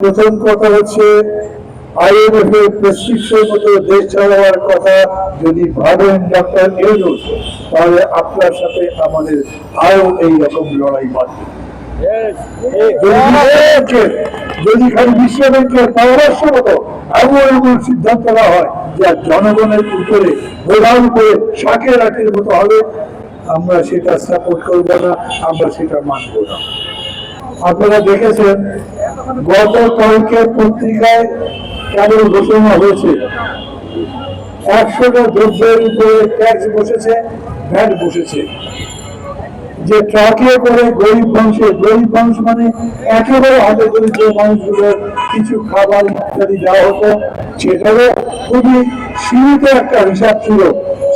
প্রথম কথা হচ্ছে আইএমএফ এর মতো দেশ চালাবার কথা যদি ভাবেন ডক্টর তাহলে আপনার সাথে আমাদের আরও এই রকম লড়াই বাড়বে যদি খালি বিশ্বব্যাংকের পরামর্শ মতো এমন এমন সিদ্ধান্ত না হয় যা জনগণের উপরে প্রধান করে শাকের আটের মতো হবে, আমরা সেটা সাপোর্ট করব না, আমরা সেটা মানবো না। আপনারা দেখেছেন গত কালকে পত্রিকায় কেমন ঘোষণা হয়েছে? একশোটা দ্রব্যের উপরে ট্যাক্স বসেছে, ভ্যাট বসেছে। যে ট্রাকে করে গরিব মানুষের, গরিব মানুষ মানে একেবারে হাতে দরিদ্র মানুষগুলোর কিছু খাবার ইত্যাদি দেওয়া হতো, সেটারও খুবই সীমিত একটা হিসাব ছিল,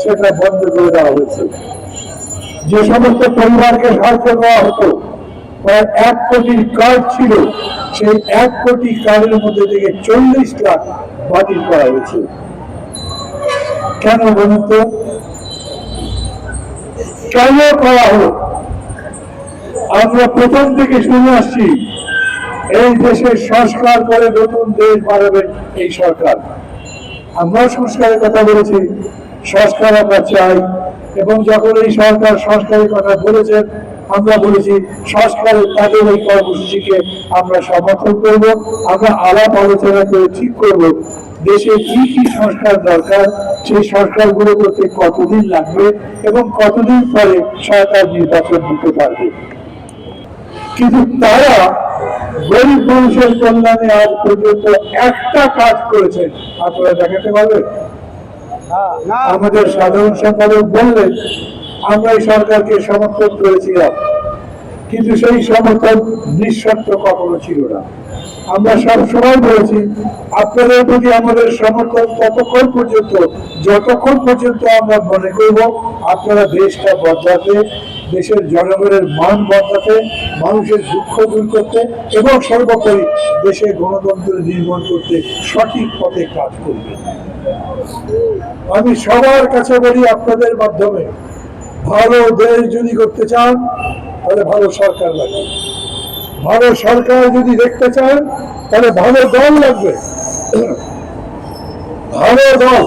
সেটা বন্ধ করে দেওয়া হয়েছে। যে সমস্ত পরিবারকে সাহায্য দেওয়া হতো প্রায় এক কোটি কার্ড ছিল। সেই এক কোটি কার্ডের মধ্যে থেকে চল্লিশ লাখ বাতিল করা হয়েছে। কেন বলুন তো? কেন করা হলো? আমরা প্রথম থেকে শুনে আসছি, এই দেশের সংস্কার করে নতুন দেশ বাড়াবেন এই সরকার। আমরা সংস্কারের কথা বলেছি, সংস্কার আমরা চাই। এবং যখন এই সরকার সংস্কারের কথা বলেছেন আমরা বলেছি সংস্কারের তাদের এই কর্মসূচিকে আমরা সমর্থন করব আমরা আলাপ আলোচনা করে ঠিক করব দেশে কি কি সংস্কার দরকার সেই সংস্কারগুলো করতে কতদিন লাগবে এবং কতদিন পরে সরকার নির্বাচন দিতে পারবে? কিন্তু তারা গরিব মানুষের কল্যাণে আজ পর্যন্ত একটা কাজ করেছেন। আপনারা দেখাতে পারবেন? আমাদের সাধারণ সম্পাদক বললেন আমরা এই সরকারকে সমর্থন করেছিলাম, কিন্তু সেই সমর্থন নিঃশর্ত কখনো ছিল না। আমরা সব সময় বলেছি, আপনাদের প্রতি আমাদের সমর্থন ততক্ষণ পর্যন্ত, যতক্ষণ পর্যন্ত আমরা মনে করব, আপনারা দেশটা বদলাতে, দেশের জনগণের মান বদলাতে, মানুষের দুঃখ দূর করতে এবং সর্বোপরি দেশে গণতন্ত্র নির্মাণ করতে সঠিক পথে কাজ করবে। আমি সবার কাছে বলি, আপনাদের মাধ্যমে ভালো দেশ যদি করতে চান, তাহলে ভালো সরকার লাগবে। ভালো সরকার যদি দেখতে চান, তাহলে ভালো দল লাগবে। ভালো দল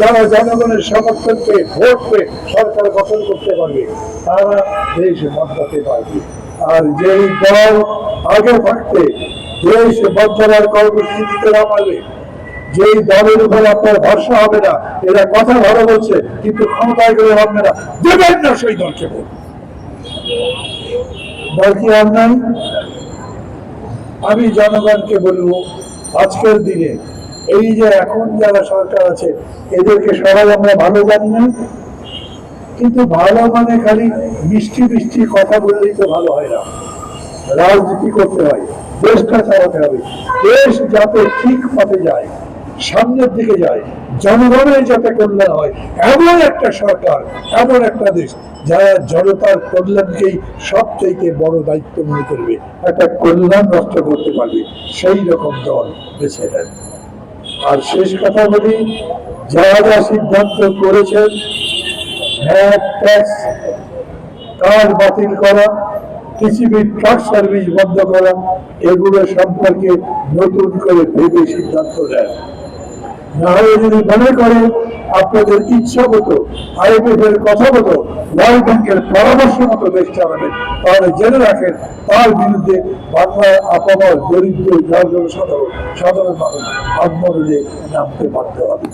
যারা জনগণের সমর্থন পেয়ে ভোট পেয়ে সরকার গঠন করতে পারবে, তারা দেশ বদলাতে পারবে। আর যেই দল আগে থাকতে দেশ বদলার কর্মসূচি দিতে না পারবে যেই দলের উপর আপনার ভরসা হবে না, এরা কথা ভালো বলছে, কিন্তু ক্ষমতায় গেলে হবে না। দেবেন না সেই দলকে দল কি আর নাই? আমি জনগণকে বলব, আজকের দিনে এই যে এখন যারা সরকার আছে, এদেরকে সবাই আমরা ভালো জানি না। কিন্তু ভালো মানে খালি মিষ্টি মিষ্টি কথা বললেই তো ভালো হয় না। রাজনীতি করতে হয়, দেশটা চালাতে হবে। দেশ যাতে ঠিক পথে যায়। সামনের দিকে যায়। জনগণের যাতে কল্যাণ হয়, এমন একটা সরকার, এমন একটা দেশ যারা জনতার কল্যাণকেই সবচাইতে বড় দায়িত্ব মনে করবে, একটা কল্যাণ নষ্ট করতে পারবে, সেই রকম দল বেছে নেন আর শেষ কথা বলি, যারা যা সিদ্ধান্ত করেছেন ট্যাক্স কার্ড বাতিল করা, টিসিবি ট্রাক সার্ভিস বন্ধ করা, এগুলো সম্পর্কে নতুন করে ভেবে সিদ্ধান্ত নেন। না যদি মনে করেন আপনাদের ইচ্ছা মতো আইএমএফ কথা মতো ওয়ার্ল্ড ব্যাংকের পরামর্শ মতো দেশ চালাবেন তাহলে জেনে রাখেন, তার বিরুদ্ধে বাংলার আপামার দরিদ্র জনসাধারণ, সাধারণ মানুষ আন্দোলনে নামতে বাধ্য হবে।